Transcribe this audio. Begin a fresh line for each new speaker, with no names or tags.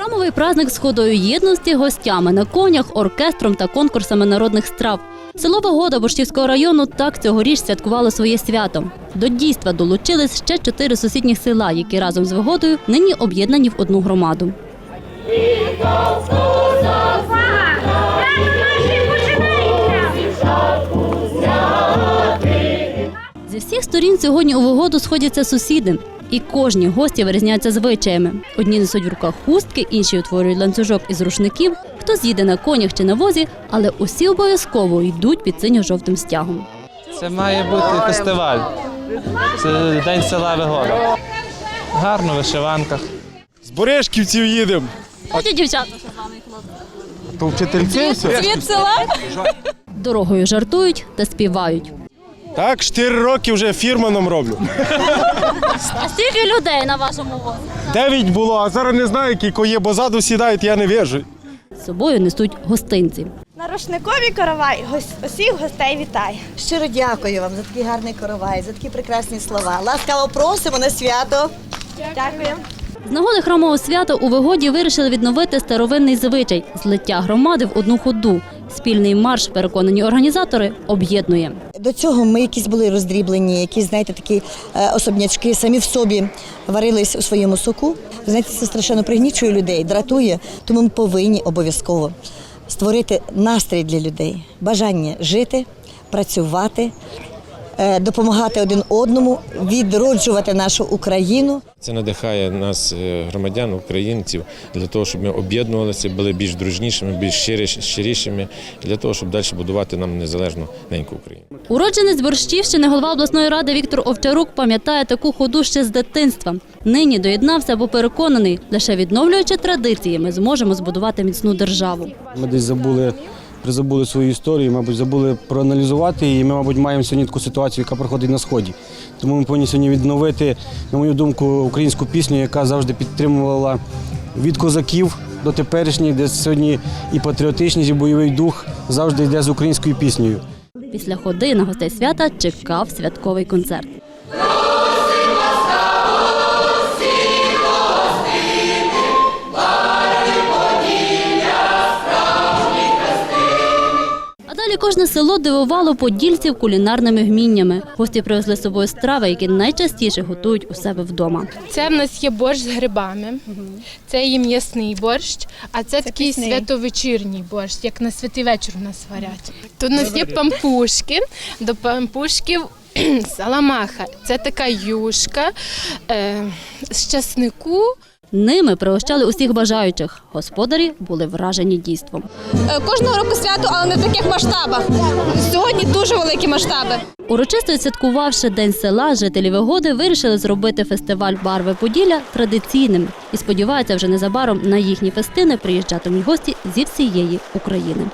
Храмовий праздник з ходою єдності, гостями на конях, оркестром та конкурсами народних страв. Село Вагода Борщівського району так цьогоріч святкувало своє свято. До дійства долучились ще чотири сусідніх села, які разом з Вигодою нині об'єднані в одну громаду. Зі всіх сторін сьогодні у Вигоду сходяться сусіди. І кожні гості вирізняються звичаями. Одні несуть в руках хустки, інші утворюють ланцюжок із рушників, хтось їде на конях чи на возі, але усі обов'язково йдуть під синьо-жовтим стягом.
Це має бути фестиваль. Це День села Вигода. Гарно в вишиванках.
З Борешківців їдемо.
А ті дівчата, що з вами хлопці?
То вчительці?
Світ села? Дорогою жартують та співають.
Так, 4 роки вже фірманом роблю.
А скільки людей на вашому возі?
Дев'ять було, а зараз не знаю, які є, бо ззаду сідають, я не вижу.
З собою несуть гостинці.
На рушникові коровай гос- усіх гостей вітає.
Щиро дякую вам за такий гарний коровай, за такі прекрасні слова. Ласкаво просимо на свято.
Дякую.
З нагоди храмового свята у Вигоді вирішили відновити старовинний звичай злиття громади в одну ходу. Спільний марш, переконані організатори, об'єднує.
До цього ми якісь були роздріблені, якісь, знаєте, такі е, особнячки самі в собі варились у своєму соку. Знаєте, це страшенно пригнічує людей, дратує, тому ми повинні обов'язково створити настрій для людей, бажання жити, працювати, допомагати один одному, відроджувати нашу Україну.
Це надихає нас, е, громадян, українців, для того, щоб ми об'єднувалися, були більш дружнішими, більш щирішими, для того, щоб далі будувати нам незалежну неньку Україну.
Уродженець Борщівщини, голова обласної ради Віктор Овчарук пам'ятає таку ходу ще з дитинства. Нині доєднався, бо переконаний, лише відновлюючи традиції, ми зможемо збудувати міцну державу.
Ми десь забули, призабули свою історію, мабуть, забули проаналізувати її. Ми, мабуть, маємо сьогодні таку ситуацію, яка проходить на сході. Тому ми повинні сьогодні відновити, на мою думку, українську пісню, яка завжди підтримувала від козаків до теперішніх, де сьогодні і патріотичність, і бойовий дух завжди йде з українською піснею.
Після ходи на гостей свята чекав святковий концерт. Кожне село дивувало подільців кулінарними вміннями. Гості привезли з собою страви, які найчастіше готують у себе вдома.
Це в нас є борщ з грибами, це є м'ясний борщ, а це, такий
пісний.
святовечірній борщ, як на святий вечір у нас варять. Тут у нас є пампушки, до пампушків саламаха. Це така юшка е, з часнику.
Ними пригощали усіх бажаючих. Господарі були вражені дійством.
Е, Кожного року свято, але не в таких масштабах. Сьогодні дуже великі масштаби.
Урочисто відсвяткувавши День села, жителі Вигоди вирішили зробити фестиваль Барви Поділля традиційним і сподіваються, вже незабаром на їхні фестини приїжджатимуть гості зі всієї України.